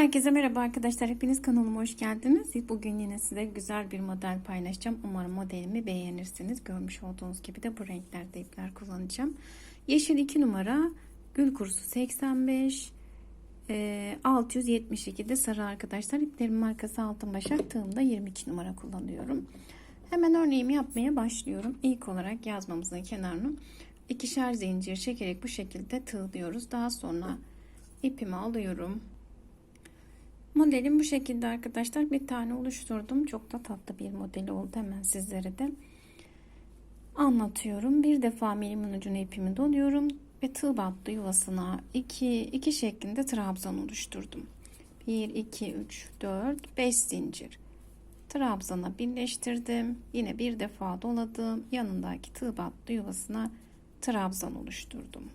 Herkese merhaba arkadaşlar. Hepiniz kanalıma hoş geldiniz. Bugün yine size güzel bir model paylaşacağım. Umarım modelimi beğenirsiniz. Görmüş olduğunuz gibi de bu renklerde ipler kullanacağım. Yeşil 2 numara, gül kurusu 85, e, 672 de sarı arkadaşlar. İplerin markası Altın Başak. Tığımda 22 numara kullanıyorum. Hemen örneğimi yapmaya başlıyorum. İlk olarak yazmamızın kenarını ikişer zincir çekerek bu şekilde tığlıyoruz. Daha sonra ipimi alıyorum. Modelim bu şekilde arkadaşlar. Bir tane oluşturdum. Çok da tatlı bir modeli oldu. Hemen sizlere de anlatıyorum. Bir defa milimin ucuna ipimi doluyorum ve tığ battı yuvasına 2 2 şeklinde trabzan oluşturdum. 1 2 3 4 5 zincir. Trabzana birleştirdim. Yine bir defa doladım. Yanındaki tığ battı yuvasına trabzan oluşturdum.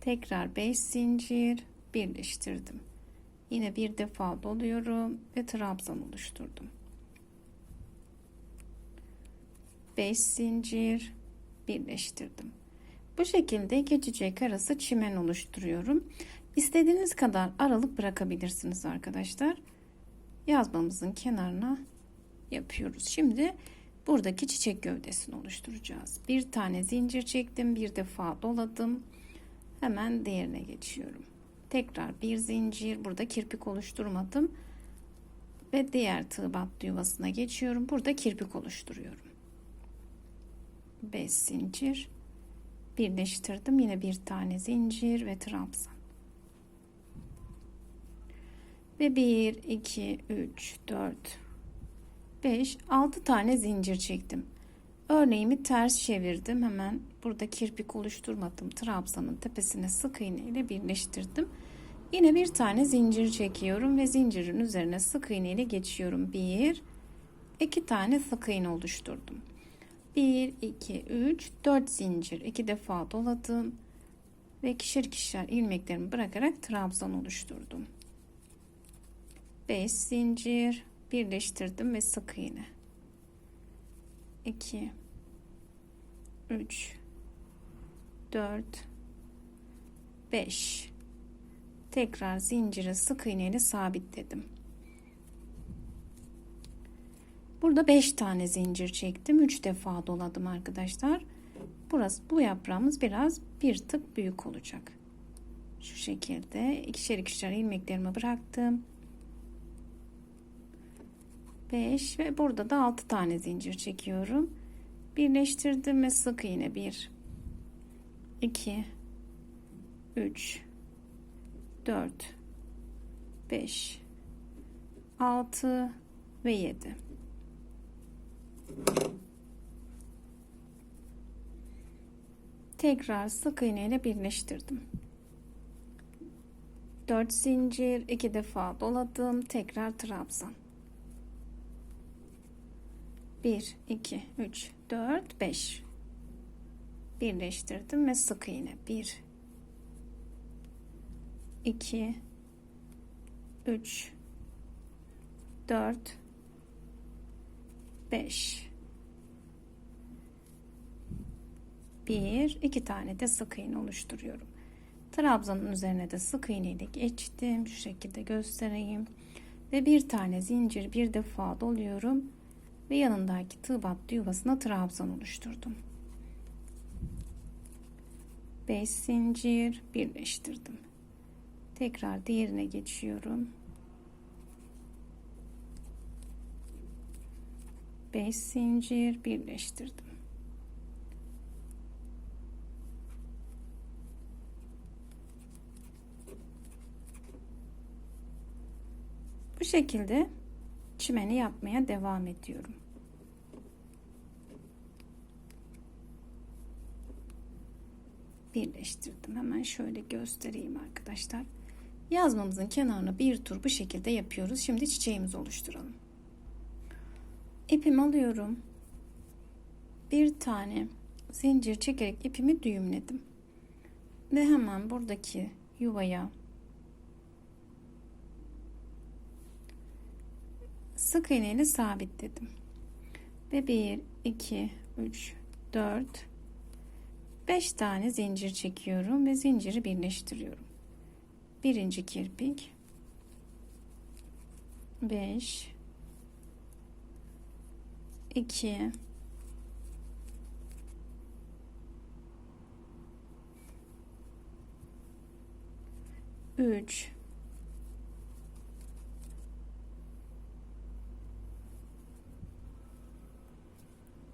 Tekrar 5 zincir birleştirdim. Yine bir defa doluyorum ve trabzan oluşturdum. 5 zincir birleştirdim. Bu şekilde iki çiçek arası çimen oluşturuyorum. İstediğiniz kadar aralık bırakabilirsiniz arkadaşlar. Yazmamızın kenarına yapıyoruz. Şimdi buradaki çiçek gövdesini oluşturacağız. Bir tane zincir çektim, bir defa doladım. Hemen diğerine geçiyorum tekrar bir zincir burada kirpik oluşturmadım. Ve diğer tığ battı yuvasına geçiyorum. Burada kirpik oluşturuyorum. 5 zincir. Birleştirdim. Yine bir tane zincir ve trabzan. Ve 1 2 3 4 5 6 tane zincir çektim örneğimi ters çevirdim hemen burada kirpik oluşturmadım trabzanın tepesine sık iğne ile birleştirdim Yine bir tane zincir çekiyorum ve zincirin üzerine sık iğne ile geçiyorum. Bir, iki tane sık iğne oluşturdum. Bir, iki, üç, dört zincir. iki defa doladım ve ikişer ikişer ilmeklerimi bırakarak trabzan oluşturdum. Beş zincir birleştirdim ve sık iğne. 2 3 4 5 tekrar zinciri sık iğne ile sabitledim. Burada 5 tane zincir çektim. 3 defa doladım arkadaşlar. Burası bu yaprağımız biraz bir tık büyük olacak. Şu şekilde ikişer ikişer ilmeklerimi bıraktım. 5 ve burada da 6 tane zincir çekiyorum. Birleştirdim ve sık iğne 1 2 3 4 5 6 ve 7 tekrar sık iğne ile birleştirdim. 4 zincir 2 defa doladım. Tekrar trabzan 1 2 3 4 5 birleştirdim ve sık iğne 1 2 3 4 5 1 2 tane de sık iğne oluşturuyorum. Trabzanın üzerine de sık iğne ile geçtim. Şu şekilde göstereyim. Ve bir tane zincir bir defa doluyorum ve yanındaki tığ battı yuvasına trabzan oluşturdum. 5 zincir birleştirdim. Tekrar diğerine geçiyorum. 5 zincir birleştirdim. Bu şekilde çimeni yapmaya devam ediyorum. Birleştirdim. Hemen şöyle göstereyim arkadaşlar. Yazmamızın kenarına bir tur bu şekilde yapıyoruz. Şimdi çiçeğimizi oluşturalım. İpimi alıyorum. Bir tane zincir çekerek ipimi düğümledim. Ve hemen buradaki yuvaya sık iğne ile sabitledim. Ve 1 2 3 4 5 tane zincir çekiyorum ve zinciri birleştiriyorum. birinci kirpik. 5 2 3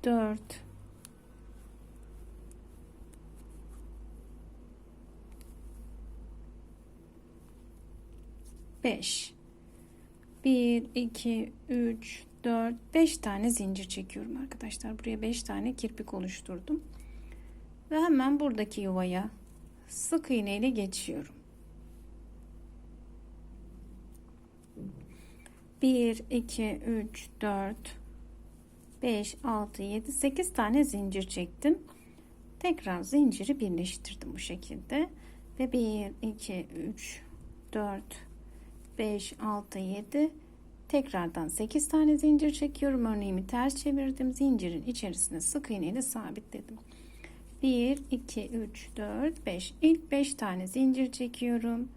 4 5 1 2 3 4 5 tane zincir çekiyorum arkadaşlar. Buraya 5 tane kirpik oluşturdum. Ve hemen buradaki yuvaya sık iğne ile geçiyorum. 1 2 3 4 5 6 7 8 tane zincir çektim. Tekrar zinciri birleştirdim bu şekilde. Ve 1 2 3 4 5 6 7 tekrardan 8 tane zincir çekiyorum. Örneğimi ters çevirdim. Zincirin içerisine sık iğne ile sabitledim. 1 2 3 4 5 ilk 5 tane zincir çekiyorum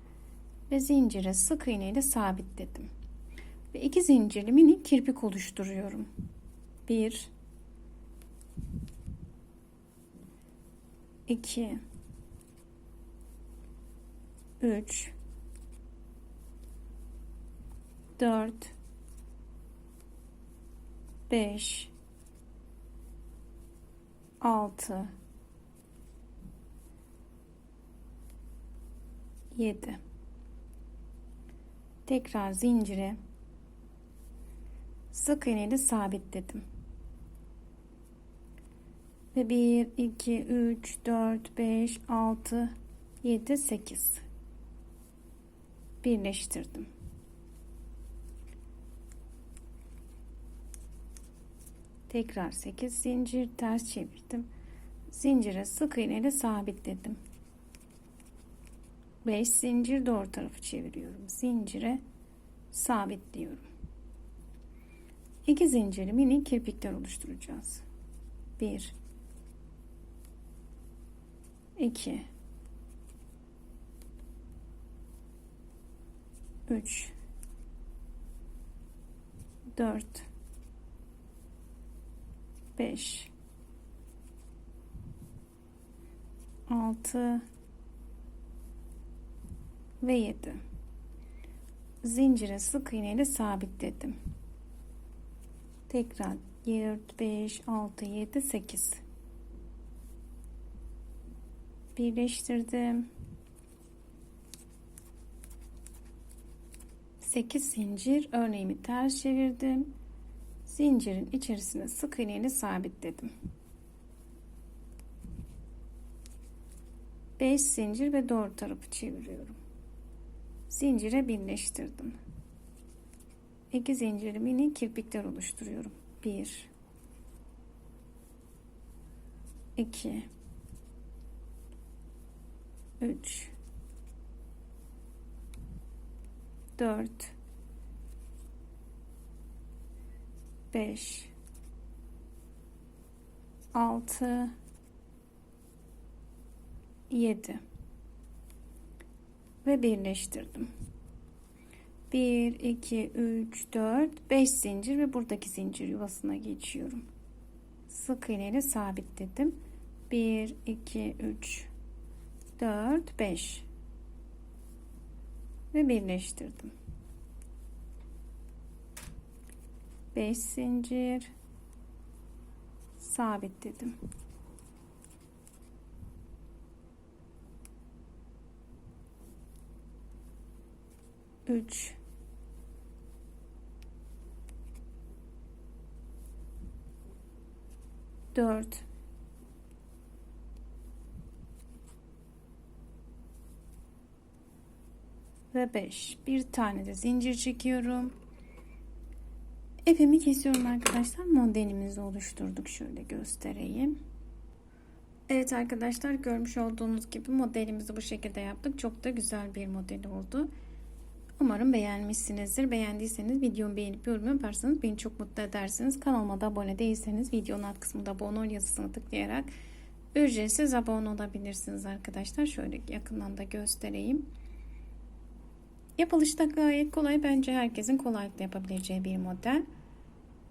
ve zincire sık iğne ile sabitledim. Ve iki zincirli minik kirpik oluşturuyorum. 1 2 3 4 5 6 7 tekrar zincire sık iğneyle sabitledim ve 1 2 3 4 5 6 7 8 birleştirdim tekrar 8 zincir ters çevirdim. Zincire sık iğne ile sabitledim. 5 zincir doğru tarafı çeviriyorum. Zincire sabitliyorum. 2 zincirli mini kirpikler oluşturacağız. 1 2 3 4 5 6 ve 7 zincire sık iğne ile sabitledim. Tekrar 4 5 6 7 8 birleştirdim. 8 zincir örneğimi ters çevirdim zincirin içerisine sık iğne ile sabitledim 5 zincir ve doğru tarafı çeviriyorum. Zincire birleştirdim. 2 zincir mini kirpikler oluşturuyorum. 1 2 3 4 5 6 7 ve birleştirdim. 1 2 3 4 5 zincir ve buradaki zincir yuvasına geçiyorum. Sık iğne ile sabitledim. 1 2 3 4 5 ve birleştirdim. 5 zincir sabitledim. Üç, dört, ve 5 bir tane de zincir çekiyorum ipimi kesiyorum arkadaşlar modelimizi oluşturduk şöyle göstereyim Evet arkadaşlar görmüş olduğunuz gibi modelimizi bu şekilde yaptık çok da güzel bir model oldu Umarım beğenmişsinizdir. Beğendiyseniz videomu beğenip yorum yaparsanız beni çok mutlu edersiniz. Kanalıma da abone değilseniz videonun alt kısmında abone ol yazısını tıklayarak ücretsiz abone olabilirsiniz arkadaşlar. Şöyle yakından da göstereyim. Yapılışı da gayet kolay. Bence herkesin kolaylıkla yapabileceği bir model.